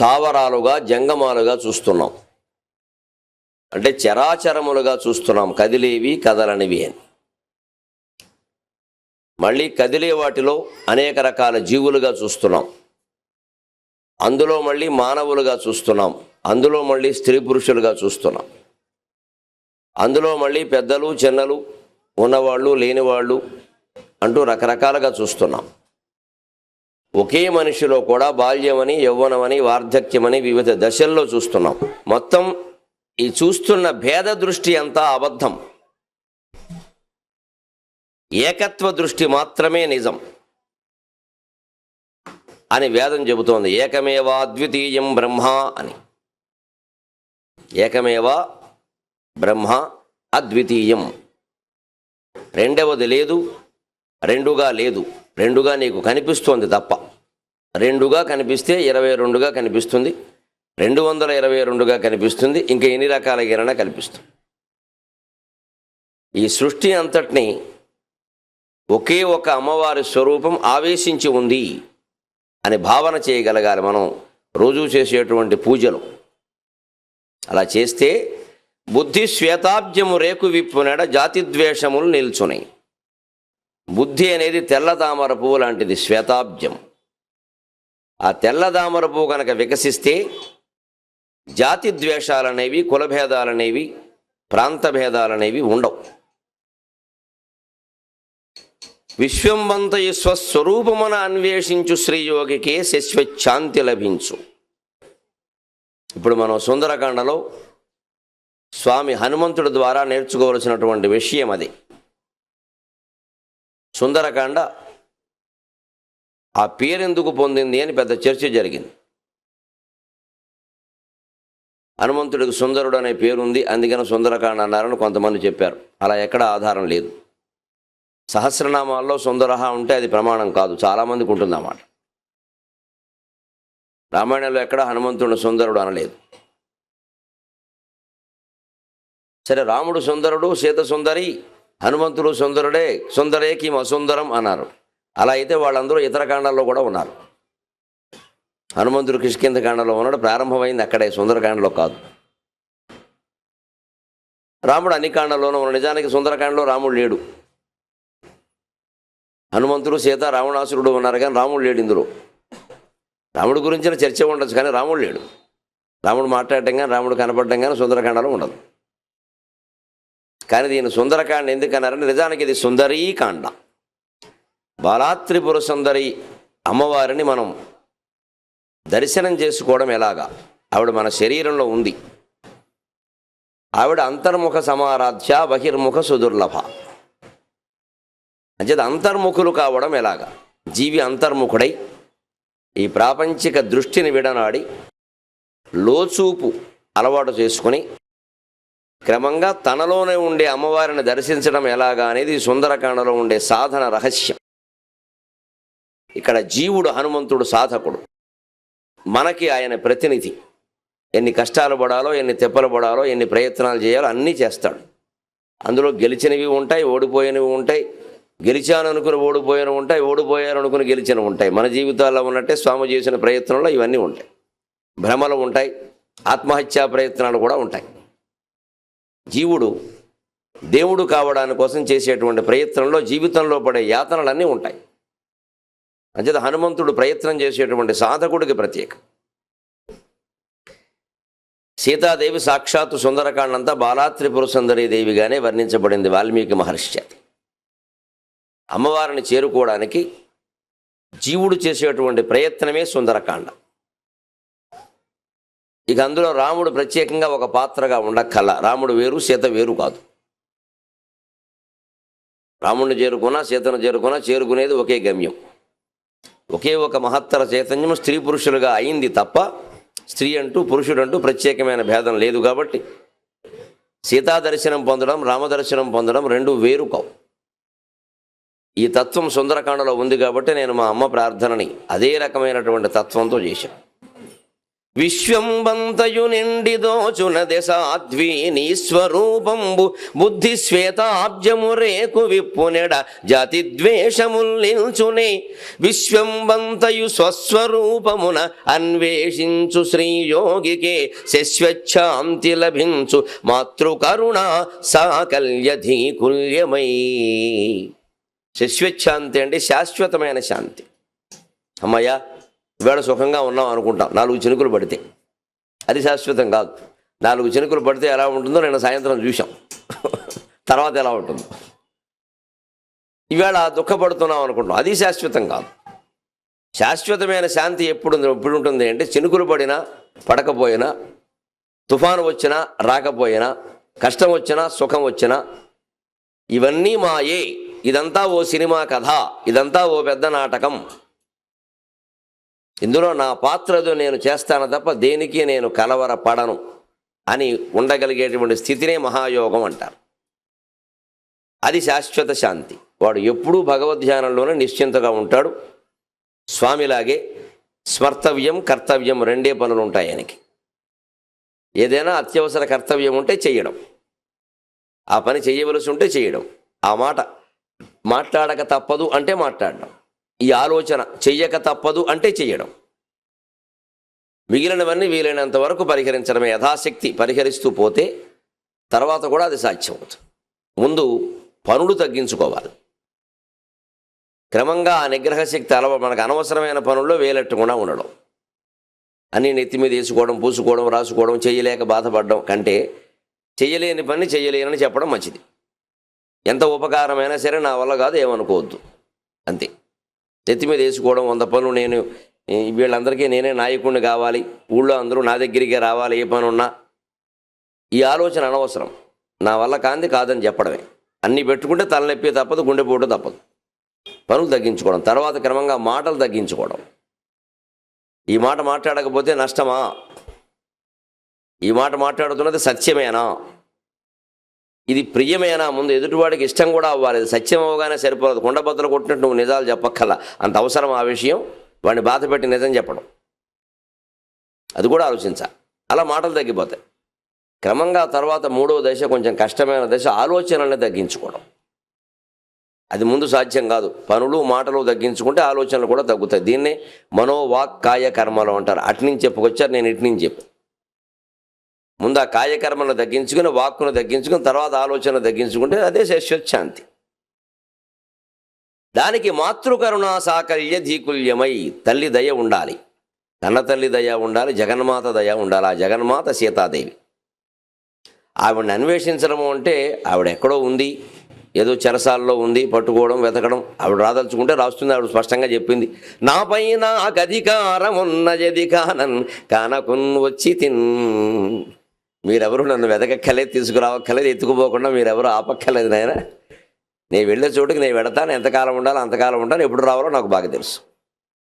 స్థావరాలుగా జంగమాలుగా చూస్తున్నాం. అంటే చరాచరములుగా చూస్తున్నాం. కదిలేవి కదలనివి అని. మళ్ళీ కదిలే వాటిలో అనేక రకాల జీవులుగా చూస్తున్నాం. అందులో మళ్ళీ మానవులుగా చూస్తున్నాం. అందులో మళ్ళీ స్త్రీ పురుషులుగా చూస్తున్నాం. అందులో మళ్ళీ పెద్దలు చిన్నలు ఉన్నవాళ్ళు లేనివాళ్ళు అంటూ రకరకాలుగా చూస్తున్నాం. ఒకే మనిషిలో కూడా బాల్యమని యవ్వనమని వార్ధక్యమని వివిధ దశల్లో చూస్తున్నాం. మొత్తం ఈ చూస్తున్న భేద దృష్టి అంతా అబద్ధం. ఏకత్వ దృష్టి మాత్రమే నిజం. అని వేదం చెబుతోంది. ఏకమేవా అద్వితీయం బ్రహ్మ అని. ఏకమేవా బ్రహ్మ అద్వితీయం. రెండవది లేదు రెండుగా లేదు. రెండుగా నీకు కనిపిస్తోంది తప్ప. రెండుగా కనిపిస్తే ఇరవై రెండుగా కనిపిస్తుంది. రెండు వందల ఇరవై రెండుగా కనిపిస్తుంది. ఇంకా ఎన్ని రకాల గిరణ కనిపిస్తుంది? ఈ సృష్టి అంతటిని ఒకే ఒక అమ్మవారి స్వరూపం ఆవేశించి ఉంది అని భావన చేయగలగాలి మనం. రోజు చేసేటువంటి పూజలు. అలా చేస్తే బుద్ధి శ్వేతాబ్జము రేకు విప్పునెడ జాతిద్వేషములు నిల్చున్నాయి బుద్ధి అనేది తెల్ల తామర పువ్వు లాంటిది శ్వేతాబ్జం. ఆ తెల్లదామర పువ్వు కనుక వికసిస్తే జాతి ద్వేషాలనేవి కులభేదాలనేవి ప్రాంత భేదాలనేవి ఉండవు. విశ్వంబంతయు స్వస్వరూపమున అన్వేషించు శ్రీయోగికే శశ్వచ్ఛాంతి లభించు. ఇప్పుడు మనం సుందరకాండలో స్వామి హనుమంతుడి ద్వారా నేర్చుకోవలసినటువంటి విషయం అది. సుందరకాండ ఆ పేరెందుకు పొందింది అని పెద్ద చర్చ జరిగింది. హనుమంతుడికి సుందరుడు అనే పేరుంది అందుకని సుందరకాండ అన్నారని కొంతమంది చెప్పారు. అలా ఎక్కడ ఆధారం లేదు. సహస్రనామాల్లో సుందరహ ఉంటే అది ప్రమాణం కాదు చాలామందికి ఉంటుంది అన్నమాట. రామాయణంలో ఎక్కడ హనుమంతుడు సుందరుడు అనలేదు. సరే రాముడు సుందరుడు సీత సుందరి హనుమంతుడు సుందరుడే సుందరేకి అసుందరం అన్నారు. అలా అయితే వాళ్ళందరూ ఇతర కాండాల్లో కూడా ఉన్నారు. హనుమంతుడు కిష్కింద కాండలో ఉన్నాడు ప్రారంభమైంది అక్కడే సుందరకాండలో కాదు. రాముడు అన్ని కాండంలోనూ ఉన్నాడు. నిజానికి సుందరకాండలో రాముడు లేడు. హనుమంతుడు సీత రావణాసురుడు ఉన్నారు కానీ రాముడు లేడు ఇందులో. రాముడి గురించిన చర్చ ఉండొచ్చు కానీ రాముడు లేడు. రాముడు మాట్లాడటం కానీ రాముడు కనపడటం కానీ సుందరకాండలో ఉండదు. కానీ దీని సుందరకాండ ఎందుకన్నారంటే నిజానికి ఇది సుందరీకాండ. బాలాత్రిపుర సుందరి అమ్మవారిని మనం దర్శనం చేసుకోవడం ఎలాగా? ఆవిడ మన శరీరంలో ఉంది. ఆవిడ అంతర్ముఖ సమారాధ్య బహిర్ముఖ సుదుర్లభ. అంచేది అంతర్ముఖులు కావడం ఎలాగా? జీవి అంతర్ముఖుడై ఈ ప్రాపంచిక దృష్టిని విడనాడి లోచూపు అలవాటు చేసుకుని క్రమంగా తనలోనే ఉండే అమ్మవారిని దర్శించడం ఎలాగా అనేది సుందరకాండలో ఉండే సాధన రహస్యం. ఇక్కడ జీవుడు హనుమంతుడు సాధకుడు. మనకి ఆయన ప్రతినిధి. ఎన్ని కష్టాలు పడాలో ఎన్ని తెప్పలు పడాలో ఎన్ని ప్రయత్నాలు చేయాలో అన్నీ చేస్తాడు. అందులో గెలిచినవి ఉంటాయి ఓడిపోయినవి ఉంటాయి. గెలిచాను అనుకుని ఓడిపోయాను ఉంటాయి ఓడిపోయాను అనుకుని గెలిచినవి ఉంటాయి. మన జీవితాల్లో ఉన్నట్టే స్వామి చేసిన ప్రయత్నంలో ఇవన్నీ ఉంటాయి. భ్రమలు ఉంటాయి ఆత్మహత్యా ప్రయత్నాలు కూడా ఉంటాయి. జీవుడు దేవుడు కావడాని కోసం చేసేటువంటి ప్రయత్నంలో జీవితంలో పడే యాతనలన్నీ ఉంటాయి. అంచేత హనుమంతుడు ప్రయత్నం చేసేటువంటి సాధకుడికి ప్రత్యేక. సీతాదేవి సాక్షాత్తు సుందరకాండంతా బాలాత్రిపుర సుందరీ దేవిగానే వర్ణించబడింది వాల్మీకి మహర్షి చేత. అమ్మవారిని చేరుకోవడానికి జీవుడు చేసేటువంటి ప్రయత్నమే సుందరకాండ. ఇక అందులో రాముడు ప్రత్యేకంగా ఒక పాత్రగా ఉండక్కల రాముడు వేరు సీత వేరు కాదు. రాముడిని చేరుకున్నా సీతను చేరుకున్నా చేరుకునేది ఒకే గమ్యం. ఒకే ఒక మహత్తర చైతన్యం స్త్రీ పురుషులుగా అయింది తప్ప స్త్రీ అంటూ పురుషుడు అంటూ ప్రత్యేకమైన భేదం లేదు కాబట్టి సీతా దర్శనం పొందడం రామదర్శనం పొందడం రెండు వేరు కావు. ఈ తత్వం సుందరకాండలో ఉంది కాబట్టి నేను మా అమ్మ ప్రార్థనని అదే రకమైనటువంటి తత్వంతో చేశాను. విశ్వంబంతయు నిండి దోచునది సాధ్వీ నీ స్వరూపంబు బుద్ధి శ్వేతాబ్జము రేకు విప్పునెడ జాతి ద్వేషముల్నిల్చునే విశ్వంబంతయు స్వస్వరూపమున అన్వేషించు శ్రీయోగికే శశ్వచ్ఛాంతి లభించు మాతృకరుణ సాకల్యధీకుల్యమై. శశ్వచ్ఛాంతి అంటే శాశ్వతమైన శాంతి. అమ్మయ్యా ఇవాళ సుఖంగా ఉన్నాం అనుకుంటాం. నాలుగు చినుకులు పడితే. అది శాశ్వతం కాదు. నాలుగు చినుకులు పడితే ఎలా ఉంటుందో నేను సాయంత్రం చూసాం తర్వాత ఎలా ఉంటుందో. ఇవాళ దుఃఖపడుతున్నాం అనుకుంటాం అది శాశ్వతం కాదు. శాశ్వతమైన శాంతి ఎప్పుడు ఎప్పుడు ఉంటుంది అంటే చినుకులు పడినా పడకపోయినా తుఫాను వచ్చినా రాకపోయినా కష్టం వచ్చినా సుఖం వచ్చినా ఇవన్నీ మాయే. ఇదంతా ఓ సినిమా కథ. ఇదంతా ఓ పెద్ద నాటకం. ఇందులో నా పాత్రతో నేను చేస్తాను తప్ప దేనికి నేను కలవర పడను అని ఉండగలిగేటువంటి స్థితినే మహాయోగం అంటారు. అది శాశ్వత శాంతి. వాడు ఎప్పుడూ భగవద్ధ్యానంలోనే నిశ్చింతగా ఉంటాడు. స్వామిలాగే స్మర్తవ్యం కర్తవ్యం రెండే పనులు ఉంటాయి ఆయనకి. ఏదైనా అత్యవసర కర్తవ్యం ఉంటే చేయడం. ఆ పని చేయవలసి ఉంటే చేయడం. ఆ మాట మాట్లాడక తప్పదు అంటే మాట్లాడడం. ఈ ఆలోచన చెయ్యక తప్పదు అంటే చెయ్యడం. మిగిలినవన్నీ వీలైనంత వరకు పరిహరించడమే యథాశక్తి పరిహరిస్తూ పోతే తర్వాత కూడా అది సాధ్యం అవుతుంది ముందు పనులు తగ్గించుకోవాలి. క్రమంగా ఆ నిగ్రహ శక్తి అలవ మనకు అనవసరమైన పనుల్లో వేలెట్టకుండా ఉండడం. అన్నీ నెత్తి మీద వేసుకోవడం పూసుకోవడం రాసుకోవడం చేయలేక బాధపడడం కంటే చేయలేని పని చేయలేనని చెప్పడం మంచిది. ఎంత ఉపకారమైనా సరే నా వల్ల కాదు ఏమనుకోవద్దు. అంతే. నెత్తి మీద వేసుకోవడం వంద పనులు నేను వీళ్ళందరికీ నేనే నాయకుడిని కావాలి. ఊళ్ళో అందరూ నా దగ్గరికే రావాలి ఏ పని ఉన్నా ఈ ఆలోచన అనవసరం. నా వల్ల కాంది కాదని చెప్పడమే. అన్నీ పెట్టుకుంటే తలనొప్పి తప్పదు గుండెపోటు తప్పదు. పనులు తగ్గించుకోవడం తర్వాత క్రమంగా మాటలు తగ్గించుకోవడం. ఈ మాట మాట్లాడకపోతే నష్టమా? ఈ మాట మాట్లాడుతున్నది సత్యమేనా? ఇది ప్రియమేనా ముందు ఎదుటివాడికి ఇష్టం కూడా అవ్వాలి. సత్యం అవగానే సరిపోదు. కొండబద్దలు కొట్టినట్టు నువ్వు నిజాలు చెప్పక్కల అంత అవసరం ఆ విషయం. వాడిని బాధ పెట్టి నిజం చెప్పడం. అది కూడా ఆలోచించాలి అలా మాటలు తగ్గిపోతాయి. క్రమంగా తర్వాత మూడవ దశ కొంచెం కష్టమైన దశ ఆలోచనల్ని తగ్గించుకోవడం. అది ముందు సాధ్యం కాదు. పనులు మాటలు తగ్గించుకుంటే ఆలోచనలు కూడా తగ్గుతాయి. దీన్నే మనోవాక్ కాయ కర్మలు అంటారు. అటు నుంచి చెప్పుకొచ్చారు నేను ఇటు నుంచి చెప్పు. ముందు ఆ కార్యకర్మను తగ్గించుకుని వాక్కును తగ్గించుకుని తర్వాత ఆలోచన తగ్గించుకుంటే అదే శాంతి దానికి మాతృకరుణ సాకల్య ధీకుల్యమై తల్లి దయ ఉండాలి. కన్న తల్లి దయ ఉండాలి జగన్మాత దయ ఉండాలి. ఆ జగన్మాత సీతాదేవి. ఆవిడని అన్వేషించడము అంటే ఆవిడ ఎక్కడో ఉంది ఏదో చెరసాల్లో ఉంది పట్టుకోవడం వెతకడం ఆవిడ రాదలుచుకుంటే రాస్తుంది ఆవిడ స్పష్టంగా చెప్పింది. నాపై నాకు అధికారం ఉన్నది కానన్ కానకున్ వచ్చి తిన్ మీరెవరు నన్ను వెతకక్కలేదు తీసుకురావక్కలేదు ఎత్తుకుపోకుండా మీరెవరు ఆపక్కలేదు నాయన. నేను వెళ్ళే చోటుకి నేను వెడతాను ఎంతకాలం ఉండాలో అంతకాలం ఉంటాను ఎప్పుడు రావాలో నాకు బాగా తెలుసు.